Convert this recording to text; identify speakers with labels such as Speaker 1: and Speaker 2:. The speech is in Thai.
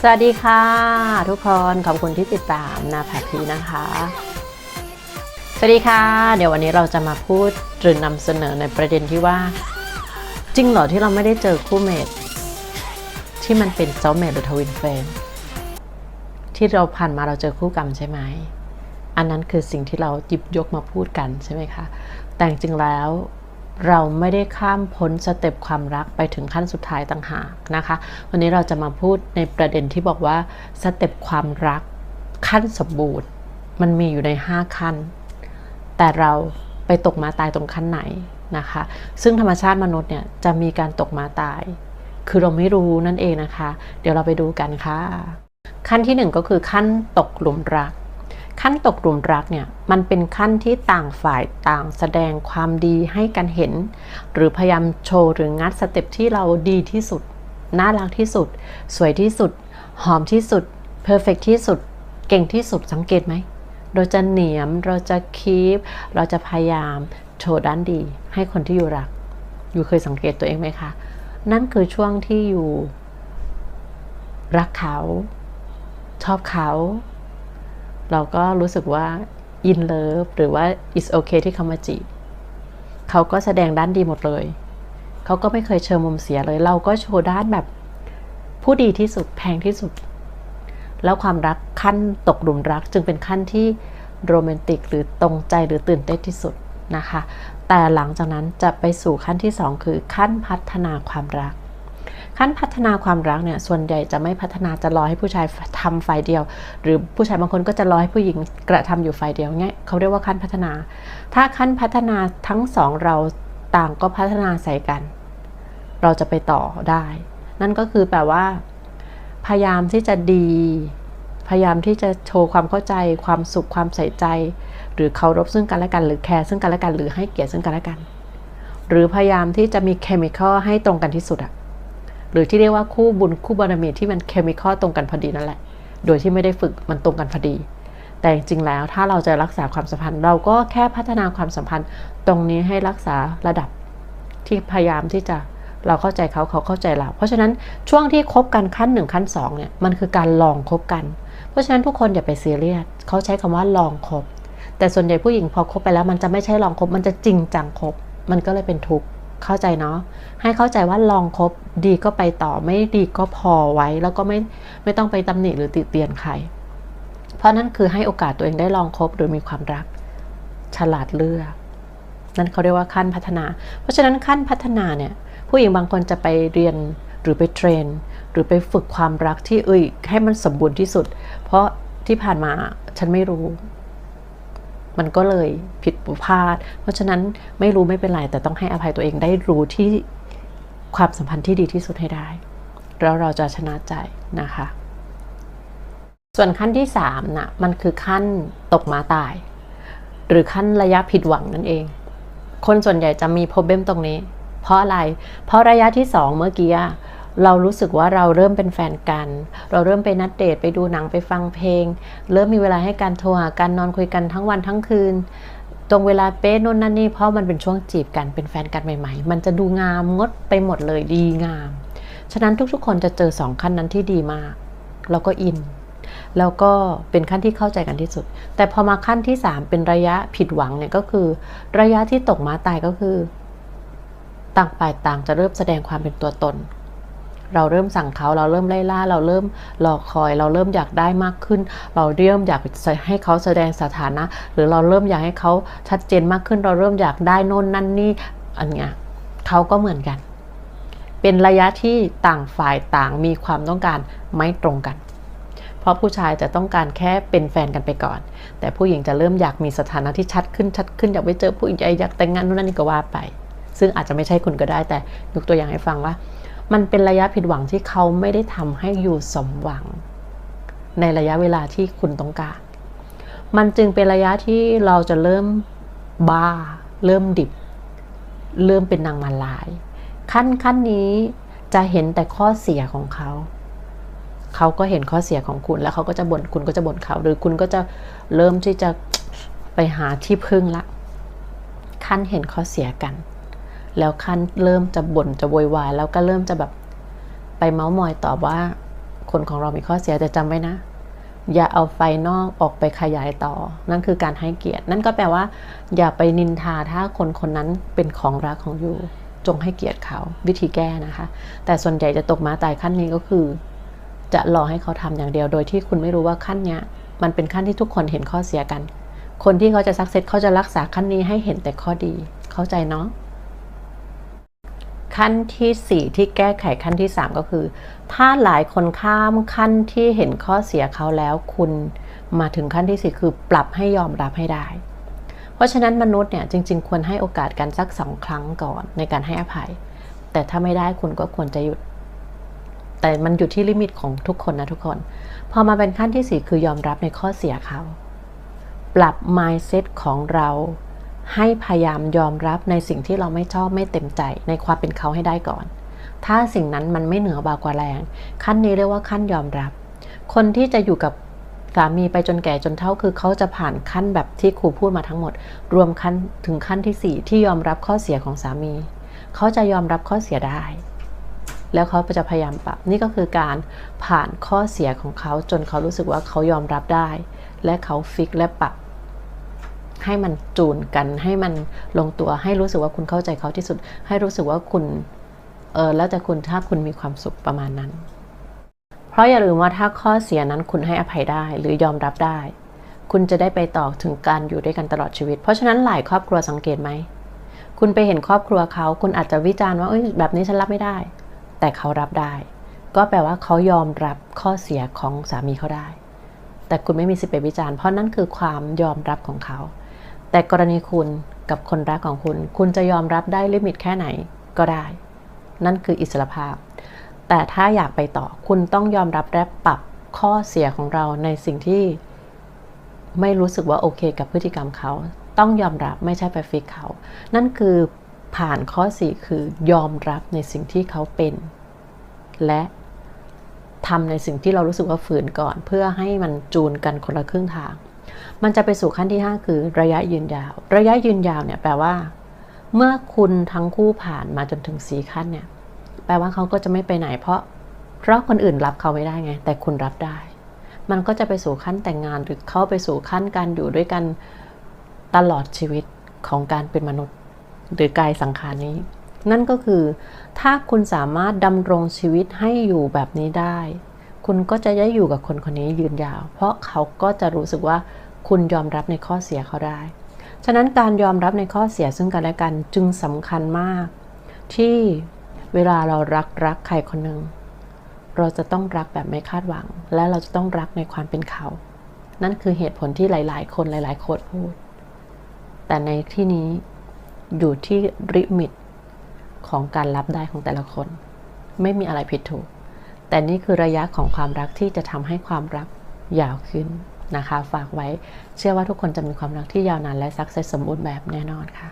Speaker 1: สวัสดีค่ะ ทุกคนขอบคุณที่ติดตามนาแพทีนะคะ สวัสดีค่ะ เดี๋ยววันนี้เราจะมาพูดหรือนำเสนอในประเด็นที่ว่า จริงเหรอที่เราไม่ได้เจอคู่เมทที่มันเป็นเจ้าเมทหรือทวินเฟรมที่เราผ่านมาเราเจอคู่กรรมใช่ไหมอันนั้นคือสิ่งที่เราหยิบยกมาพูดกันใช่ไหมคะแต่จริงแล้ว เราไม่ได้ข้ามพ้นสเต็ปความรักไปถึงขั้นสุดท้ายต่างหากนะคะ วันนี้เราจะมาพูดในประเด็นที่บอกว่าสเต็ปความรักขั้นสมบูรณ์ มันมีอยู่ใน 5 ขั้น แต่เราไปตกมาตายตรงขั้นไหนนะคะ ซึ่งธรรมชาติมนุษย์เนี่ยจะมีการตกมาตาย คือเราไม่รู้นั่นเองนะคะ เดี๋ยวเราไปดูกันค่ะ ขั้นที่หนึ่งก็คือขั้นตกหลุมรัก ขั้นตกหลุมรักเนี่ยมันเป็นขั้นที่ต่างฝ่ายต่างแสดงความดีให้กันเห็น หรือพยายามโชว์หรืองัดสเต็ปที่เราดีที่สุด น่ารักที่สุด สวยที่สุด หอมที่สุดเพอร์เฟกที่สุด เก่งที่สุดสังเกตไหม เราจะเหนียมเราจะคีปเราจะพยายามโชว์ด้านดี ให้คนที่อยู่รัก อยู่เคยสังเกตตัวเองไหมคะ นั่นคือช่วงที่อยู่ รักเขา ชอบเขา เราก็รู้สึกว่า in love หรือว่า is okay ที่เขามาจีบเขาก็แสดงด้านดีหมดเลย เขาก็ไม่เคยเชิญมุมเสียเลย เราก็โชว์ด้านแบบผู้ดีที่สุดแพงที่สุด แล้วความรักขั้นตกหลุมรักจึงเป็นขั้นที่โรแมนติกหรือตรงใจหรือตื่นเต้นที่สุดนะคะ แต่หลังจากนั้นจะไปสู่ขั้นที่ 2 คือขั้นพัฒนาความรัก ขั้นพัฒนาความรักเนี่ยส่วนใหญ่จะไม่พัฒนาจะรอให้ผู้ชายทำฝ่ายเดียว หรือผู้ชายบางคนก็จะรอให้ผู้หญิงกระทำอยู่ฝ่ายเดียวเงี้ยเขาเรียกว่าขั้นพัฒนา ถ้าขั้นพัฒนาทั้งสองเราต่างก็พัฒนาใส่กัน เราจะไปต่อได้ นั่นก็คือแปลว่า พยายามที่จะดี พยายามที่จะโชว์ความเข้าใจ ความสุขความใส่ใจ หรือเคารพซึ่งกันและกันหรือแคร์ซึ่งกันและกันหรือให้เกียรติซึ่งกันและกัน หรือพยายามที่จะมีเคมีคอลให้ตรงกันที่สุดอะ หรือที่เรียกว่าคู่บุญคู่บารมีที่มันเคมีคอลตรงกันพอดีนั่นแหละ โดยที่ไม่ได้ฝึกมันตรงกันพอดี แต่จริงๆแล้วถ้าเราจะรักษาความสัมพันธ์ เราก็แค่พัฒนาความสัมพันธ์ ตรงนี้ให้รักษาระดับที่พยายามที่จะเราเข้าใจเขาเขาเข้าใจเรา เพราะฉะนั้นช่วงที่คบกันขั้นหนึ่งขั้นสองเนี่ยมันคือการลองคบกัน เพราะฉะนั้นทุกคนอย่าไปซีเรียสเขาใช้คำว่าลองคบ แต่ส่วนใหญ่ผู้หญิงพอคบไปแล้ว มันจะไม่ใช่ลองคบมันจะจริงจังคบ มันก็เลยเป็นทุกข์ เข้าใจเนาะให้เข้าใจว่าลองคบดีก็ไปต่อไม่ดีก็พอไว้ แล้วก็ไม่ไม่ต้องไปตำหนิหรือติเตียนใคร เพราะนั่นคือให้โอกาสตัวเองได้ลองคบหรือมีความรัก ฉลาดเลือก นั่นเขาเรียกว่าขั้นพัฒนา เพราะฉะนั้นขั้นพัฒนาเนี่ยผู้หญิงบางคนจะไปเรียนหรือไปเทรน หรือไปฝึกความรักที่เอ้ยให้มันสมบูรณ์ที่สุด เพราะที่ผ่านมาฉันไม่รู้ มันก็เลยผิดพลาด เพราะฉะนั้นไม่รู้ไม่เป็นไร แต่ต้องให้อภัยตัวเองได้รู้ที่ความสัมพันธ์ที่ดีที่สุดให้ได้ แล้วเราจะชนะใจนะคะ ส่วนขั้นที่3นะมันคือขั้นตกมาตาย หรือขั้นระยะผิดหวังนั่นเอง คนส่วนใหญ่จะมีโปรเบมตรงนี้ เพราะอะไร เพราะระยะที่ 2 เมื่อกี้ เรารู้สึกว่าเราเริ่มเป็นแฟนกัน เราเริ่มไปนัดเดทไปดูหนังไปฟังเพลง เริ่มมีเวลาให้การโทรหากันนอนคุยกันทั้งวันทั้งคืน ตรงเวลาเป๊ะน่นนั่นนี่เพราะมันเป็นช่วงจีบกันเป็นแฟนกันใหม่ ๆ มันจะดูงามงดไปหมดเลยดีงาม ฉะนั้นทุกๆ คนจะเจอสองขั้นนั้นที่ดีมาก แล้วก็อิน แล้วก็เป็นขั้นที่เข้าใจกันที่สุด แต่พอมาขั้นที่ 3 เป็นระยะผิดหวังเนี่ยก็คือ ระยะที่ตกมาตายก็คือ ต่างฝ่ายต่างจะเริ่มแสดงความเป็นตัวตน เราเริ่มสั่งเขาเราเริ่มไล่ล่า เราเริ่มรอคอย เราเริ่มอยากได้มากขึ้น เราเริ่มอยากให้เขาแสดงสถานะ หรือเราเริ่มอยากให้เขาชัดเจนมากขึ้น เราเริ่มอยากได้โน่นนั่นนี่อันเนี้ยเขาก็เหมือนกัน เป็นระยะที่ต่างฝ่ายต่างมีความต้องการไม่ตรงกัน เพราะผู้ชายจะต้องการแค่เป็นแฟนกันไปก่อน แต่ผู้หญิงจะเริ่มอยากมีสถานะที่ชัดขึ้นชัดขึ้นอยากไปเจอผู้หญิงอยากแต่งงานนู่นนั่นนี่ก็ว่าไป ซึ่งอาจจะไม่ใช่คุณก็ได้แต่ยกตัวอย่างให้ฟังว่า มันเป็นระยะผิดหวังที่เขาไม่ได้ทำให้อยู่สมหวัง ในระยะเวลาที่คุณต้องการ มันจึงเป็นระยะที่เราจะเริ่มบ้า เริ่มดิบ เริ่มเป็นนางมาลาย ขั้นขั้นนี้จะเห็นแต่ข้อเสียของเขา เขาก็เห็นข้อเสียของคุณแล้วเขาก็จะบ่นคุณก็จะบ่นเขา หรือคุณก็จะเริ่มที่จะไปหาที่พึ่งละ ขั้นเห็นข้อเสียกัน แล้วขั้นเริ่มจะบ่นจะโวยวายแล้วก็เริ่มจะแบบไปเมาส์มอยตอบว่า คนของเรามีข้อเสียแต่จำไว้นะ อย่าเอาไฟนอกออกไปขยายต่อ นั่นคือการให้เกียรติ นั่นก็แปลว่า อย่าไปนินทาถ้าคนคนนั้นเป็นของรักของอยู่จงให้เกียรติเขาวิธีแก้นะคะ แต่ส่วนใหญ่จะตกมาตายขั้นนี้ก็คือ จะรอให้เขาทำอย่างเดียวโดยที่คุณไม่รู้ว่าขั้นเนี้ยมันเป็นขั้นที่ทุกคนเห็นข้อเสียกัน คนที่เขาจะสักเซสเขาจะรักษาขั้นนี้ให้เห็นแต่ข้อดี เข้าใจเนาะ ขั้นที่ 4 ที่แก้ไขขั้นที่ 3 ก็คือ ถ้าหลายคนข้ามขั้นที่เห็นข้อเสียเขาแล้ว คุณมาถึงขั้นที่ 4 คือปรับให้ยอมรับให้ได้ เพราะฉะนั้นมนุษย์เนี่ยจริง ๆ ควรให้โอกาสกันสักสองครั้งก่อนในการให้อภัย แต่ถ้าไม่ได้คุณก็ควรจะหยุด แต่มันอยู่ที่ลิมิตของทุกคนนะทุกคน พอมาเป็นขั้นที่ 4 คือยอมรับในข้อเสียเขา ปรับ mindset ของเรา ให้พยายามยอมรับในสิ่งที่เราไม่ชอบไม่เต็มใจในความเป็นเขาให้ได้ก่อน ถ้าสิ่งนั้นมันไม่เหนือบากว่าแรง ขั้นนี้เรียกว่าขั้นยอมรับ คนที่จะอยู่กับสามีไปจนแก่จนเฒ่าคือเขาจะผ่านขั้นแบบที่ครูพูดมาทั้งหมด รวมขั้นถึงขั้นที่ 4 ที่ยอมรับข้อเสียของสามี เขาจะยอมรับข้อเสียได้ แล้วเขาจะพยายามปรับนี่ก็คือการผ่านข้อเสียของเขาจนเขารู้สึกว่าเขายอมรับได้ และเขาฟิกและปรับ ให้มันจูนกัน ให้มันลงตัวให้รู้สึกว่าคุณเข้าใจเขาที่สุด ให้รู้สึกว่าคุณเออแล้วแต่คุณถ้าคุณมีความสุขประมาณนั้น เพราะอย่าลืมว่าถ้าข้อเสียนั้นคุณให้อภัยได้หรือยอมรับได้ คุณจะได้ไปต่อถึงการอยู่ด้วยกันตลอดชีวิต เพราะฉะนั้นหลายครอบครัวสังเกตไหมคุณไปเห็นครอบครัวเขา คุณอาจจะวิจารณ์ว่าเอ้ยแบบนี้ฉันรับไม่ได้ แต่เขารับได้ ก็แปลว่าเขายอมรับข้อเสียของสามีเขาได้ แต่คุณไม่มีสิทธิ์ไปวิจารณ์เพราะนั่นคือความยอมรับของเขา แต่กรณีคุณกับคนรักของคุณ คุณจะยอมรับได้ลิมิตแค่ไหนก็ได้ นั่นคืออิสรภาพ แต่ถ้าอยากไปต่อคุณต้องยอมรับและปรับข้อเสียของเราในสิ่งที่ไม่รู้สึกว่าโอเคกับพฤติกรรมเขา ต้องยอมรับไม่ใช่ไปฟิกเขา นั่นคือผ่านข้อ 4 คือยอมรับในสิ่งที่เขาเป็น และทำในสิ่งที่เรารู้สึกว่าฝืนก่อน เพื่อให้มันจูนกันคนละครึ่งทาง มันจะไปสู่ขั้นที่ 5 คือระยะยืนยาว ระยะยืนยาวเนี่ยแปลว่า เมื่อคุณทั้งคู่ผ่านมาจนถึงสีขั้นเนี่ย แปลว่าเขาก็จะไม่ไปไหน เพราะเพราะคนอื่นรับเขาไม่ได้ไง แต่คุณรับได้ มันก็จะไปสู่ขั้นแต่งงานหรือเข้าไปสู่ขั้นการอยู่ด้วยกันตลอดชีวิตของการเป็นมนุษย์ หรือกายสังขารนี้ นั่นก็คือ ถ้าคุณสามารถดำรงชีวิตให้อยู่แบบนี้ได้ คุณก็จะได้อยู่กับคนคนนี้ยืนยาว เพราะเขาก็จะรู้สึกว่าคุณยอมรับในข้อเสียเขาได้ ฉะนั้นการยอมรับในข้อเสียซึ่งกันและกันจึงสำคัญมาก ที่เวลาเรารักรักใครคนหนึ่งเราจะต้องรักแบบไม่คาดหวัง และเราจะต้องรักในความเป็นเขา นั่นคือเหตุผลที่หลาย ๆ คนหลาย ๆ โค้ดพูด แต่ในที่นี้อยู่ที่ริมิตของการรับได้ของแต่ละคน ไม่มีอะไรผิดถูก แต่นี่คือระยะของความรักที่จะทำให้ความรักยาวขึ้นนะคะ ฝากไว้เชื่อว่าทุกคนจะมีความรักที่ยาวนานและสักเซสสมบูรณ์แบบแน่นอนค่ะ